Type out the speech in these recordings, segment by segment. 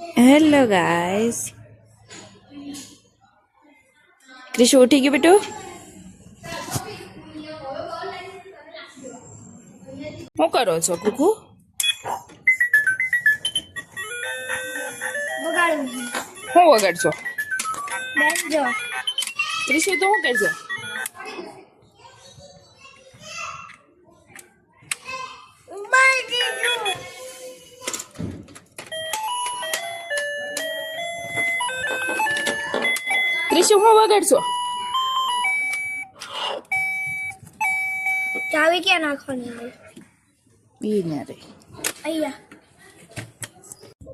Hello guys Krish ઉઠી ગયું બેટું શું કરો છો. કુકુ શું વગાડશો ક્રિશુ તો શું કરશો ક્રિશુ શું વગાડશો? ચાવી ક્યાં નાખવાની આવે બી ના રે અહીંયા.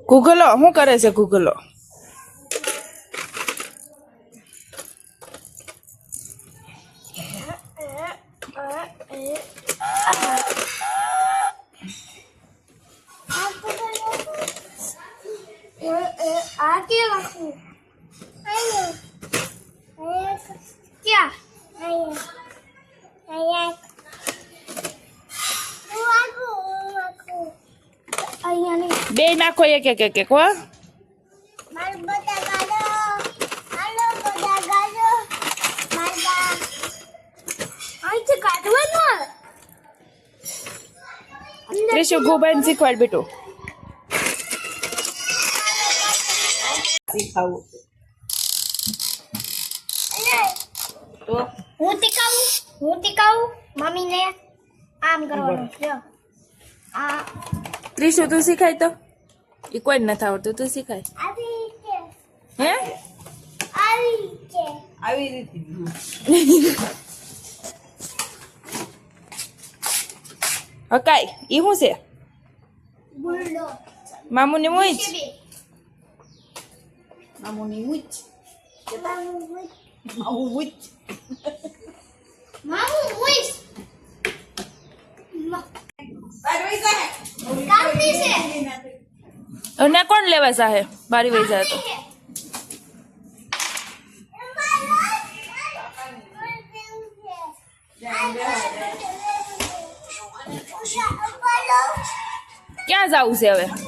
ગૂગલો શું કરે છે ગૂગલો આ ક્યાં રાખવું ક્યાં અહીંયા નહીં બે નાખો એક એક એક એક હો. ક્રિશુ ગુબાઈને શીખવાડ બેટું. તો? હું ટીકાવું હું ટીકાવું મમ્મીને આમ કરવાનું. જો આ ક્રિશુ તું શીખાય તો? એ કોઈ નથી આવડતું. તું શીખાય. હે? આવી છે રીતે. હકાય એ શું છે? મામુની મુજ મામુની મુજ મામુ મામુ મૂચ મામુ મુજ તારી છે. અને કોણ લેવા સાહે બારી વહી જાય તો. ક્યાં જવું છે હવે?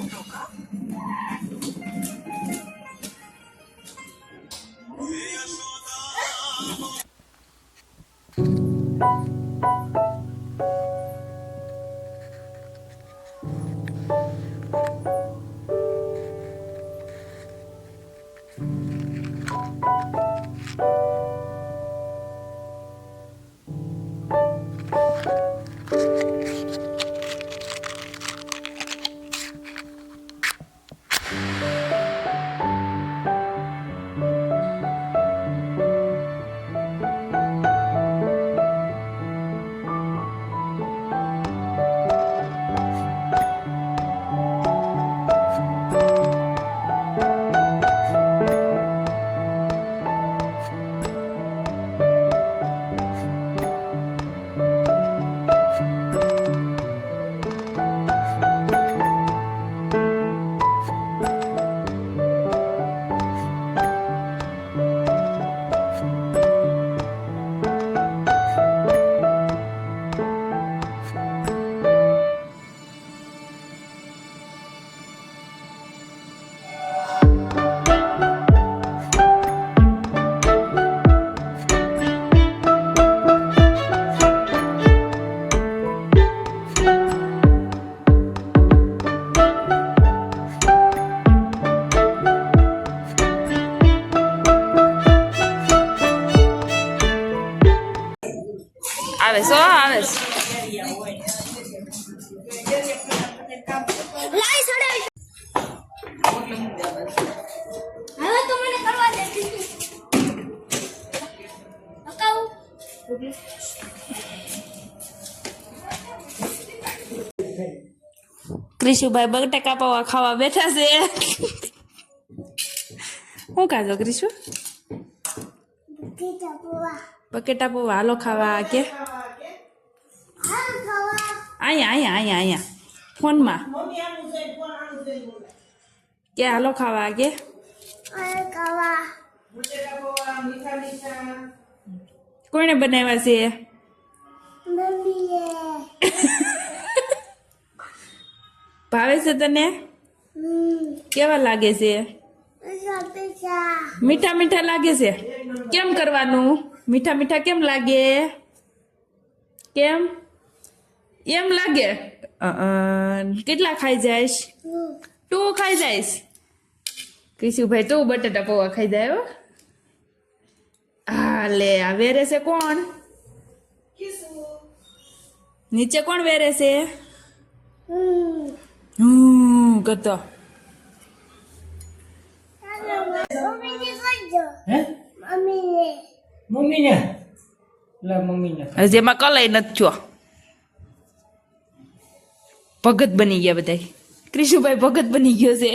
ક્રિશુભાઈ બટાકા પૌવા ખાવા બેઠા છે. શું કાજો ક્રિશુ? બકેટા પૌવા. હાલો ખાવા કે? અહીંયા અહીંયા અહીંયા અહીંયા. ફોનમાં. મમ્મી આનું છે ફોન આનું છે બોલે. કે હાલો ખાવા કે? કોને ખાવા. બટેટા પૌવા મીઠા મીઠા. કોણે બનાવ્યા છે? ભાવે છે તને? કેવા લાગે છે? મીઠા મીઠા લાગે છે? કેમ કરવાનું? મીઠા મીઠા કેમ લાગે? કેમ? એમ લાગે? કેટલા ખાઈ જાઈશ તું ખાઈ જાઈશ કિશુભાઈ, તું બટાટા પૌવા ખાઈ જાય હો. હા લે, આ વેરે છે કોણ? નીચે કોણ વેરે છે? હમ કરતો મમ્મીને. લે મમ્મીને. હજી એમાં કલાઈ નથી થયો. ભગત બની ગયા બધા ક્રિશુભાઈ ભગત બની ગયો છે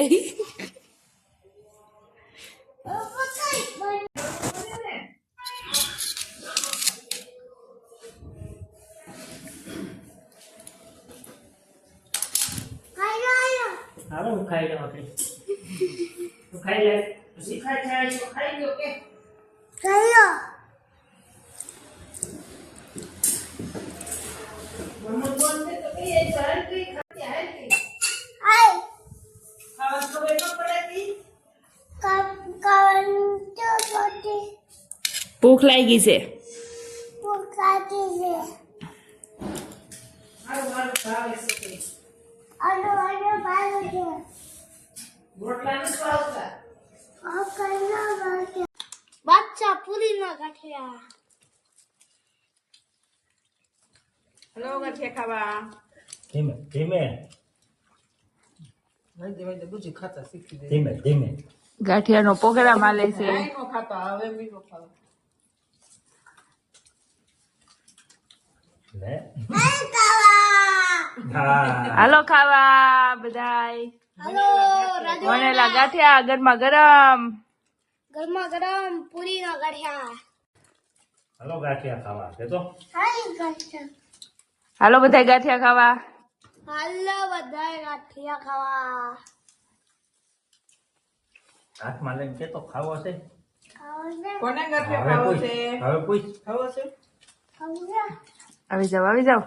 હાલો હું ખાઈ લઉં આપણે તું ખાઈ લે પછી ખાઈ ખાઈ તો ખાઈ લો કે ખાવા ખબર ન પડે તી? ભૂખ લાગી છે હારું હારું ભાવે છે તે. આ નથી ભાવતા? બાદશાહ પૂરી ના ગાંઠિયા. હલો ગાંઠિયા ખાવા. ધીમે ધીમે. ધીમે ધીમે. ગાંઠિયાનો પ્રોગ્રામ આલે છે. ખાતા હવે મીઠો ખાવા. લે. હાલો ખાવા બધાય. હલો રાજુ વણેલા ગાંઠિયા ગરમા ગરમ. ગરમા ગરમ પૂરી ના ગાંઠિયા. હાલો ગાંઠિયા ખાવા. કે તો હાય ગાંઠિયા. હાલો બધાય ગાંઠિયા ખાવા. હાલો બધાય ગાંઠિયા ખાવા. હાથમાં લઈને કે તો ખાવો છે? કોને ગાંઠિયા ખાવો છે? હવે પૂછ. ખાવો છે? આવી જાવ આવી જાવ.